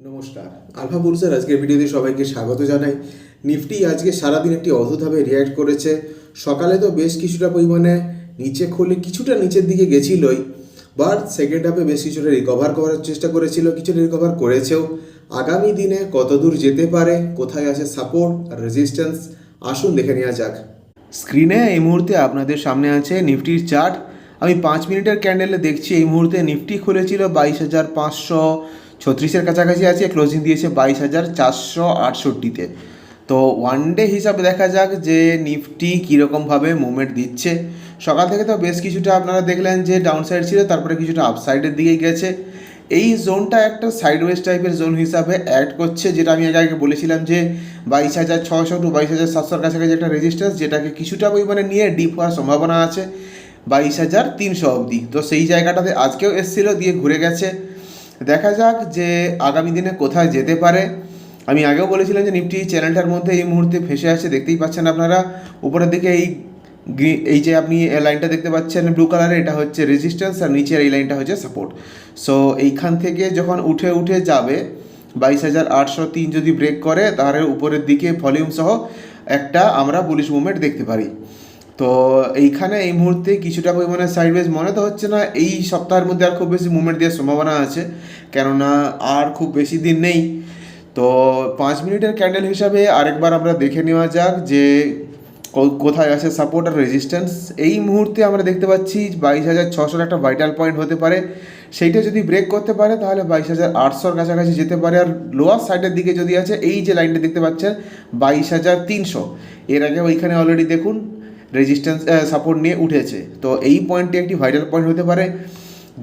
নমস্কার। আলফা পুরুষের আজকের ভিডিওতে সবাইকে স্বাগত জানাই। নিফটি আজকে সারাদিন একটি অদ্ভুতভাবে রিয়্যাক্ট করেছে। সকালে তো বেশ কিছুটা পরিমাণে নিচে খুলে কিছুটা নিচের দিকে গেছিলই বাট সেকেন্ড হাফে বেশ কিছুটা রিকভার করার চেষ্টা করেছিল, কিছুটা রিকভার করেছেও। আগামী দিনে কতদূর যেতে পারে, কোথায় আছে সাপোর্ট আর রেজিস্ট্যান্স আসুন দেখে নেওয়া যাক। স্ক্রিনে এই মুহূর্তে আপনাদের সামনে আছে নিফটির চার্ট আমি পাঁচ মিনিটের ক্যান্ডেলে দেখছি এই মুহূর্তে নিফটি খুলেছিল বাইশ হাজার পাঁচশো ছত্রিশের কাছাকাছি আছে ক্লোজিং দিয়েছে বাইশ হাজার চারশো আটষট্টিতে। তো ওয়ান ডে হিসাবে দেখা যাক যে নিফটি কীরকমভাবে মুভমেন্ট দিচ্ছে। সকাল থেকে তো বেশ কিছুটা আপনারা দেখলেন যে ডাউন সাইড ছিল, তারপরে কিছুটা আপসাইডের দিকেই গেছে। এই জোনটা একটা সাইডওয়েজ টাইপের জোন হিসাবে অ্যাড করছে, যেটা আমি আগে আগে বলেছিলাম যে বাইশ হাজার ছশো টু বাইশ হাজার সাতশোর কাছাকাছি একটা রেজিস্ট্যান্স যেটাকে কিছুটা পরিমাণে নিয়ে ডিপ হওয়ার সম্ভাবনা আছে বাইশ হাজার তিনশো অবধি। তো সেই জায়গাটাতে আজকেও এসেছিল, দিয়ে ঘুরে গেছে। দেখা যাক যে আগামী দিনে কোথায় যেতে পারে। আমি আগেও বলেছিলাম যে নিফটি চ্যানেলটার মধ্যে এই মুহূর্তে ফেসে আছে, দেখতেই পাচ্ছেন আপনারা। উপরের দিকে এই এই যে আপনি লাইনটা দেখতে পাচ্ছেন ব্লু কালারের এটা হচ্ছে রেজিস্ট্যান্স আর নিচের এই লাইনটা হচ্ছে সাপোর্ট সো এইখান থেকে যখন উঠে উঠে যাবে, বাইশ হাজার আটশো তিন যদি ব্রেক করে, তাহলে উপরের দিকে ভলিউম সহ একটা আমরা পুলিশ মুভমেন্ট দেখতে পারি। তো এইখানে এই মুহূর্তে কিছুটা পরিমাণে সাইডওয়েজ মনে তো হচ্ছে না, এই সপ্তাহের মধ্যে আর খুব বেশি মুভমেন্ট দেওয়ার সম্ভাবনা আছে। কেননা আর খুব বেশি দিন নেই। তো পাঁচ মিনিটের ক্যান্ডেল হিসাবে আরেকবার আমরা দেখে নেওয়া যাক যে কোথায় আছে সাপোর্ট আর রেজিস্ট্যান্স এই মুহূর্তে আমরা দেখতে পাচ্ছি বাইশ হাজার ছশোর একটা ভাইটাল পয়েন্ট হতে পারে। সেইটা যদি ব্রেক করতে পারে, তাহলে বাইশ হাজার আটশোর কাছাকাছি যেতে পারে। আর লোয়ার সাইডের দিকে যদি আছে, এই যে লাইনটা দেখতে পাচ্ছেন, বাইশ হাজার তিনশো। এর আগে ওইখানে অলরেডি দেখুন রেজিস্ট্যান্স সাপোর্ট নিয়ে উঠেছে। তো এই পয়েন্টটি একটি ভাইটাল পয়েন্ট হতে পারে।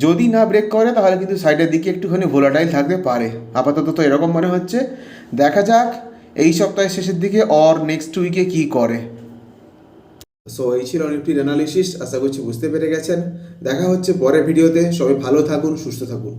যদি না ব্রেক করে, তাহলে কিন্তু সাইডের দিকে একটুখানি ভোলাটাইল থাকতে পারে। আপাতত তো এরকম মনে হচ্ছে। দেখা যাক এই সপ্তাহের শেষের দিকে অর নেক্সট উইকে কি করে। সো এই ছিল নিফটির অ্যানালিসিস আশা করছি বুঝতে পেরে গেছেন। দেখা হচ্ছে পরের ভিডিওতে সবাই ভালো থাকুন, সুস্থ থাকুন।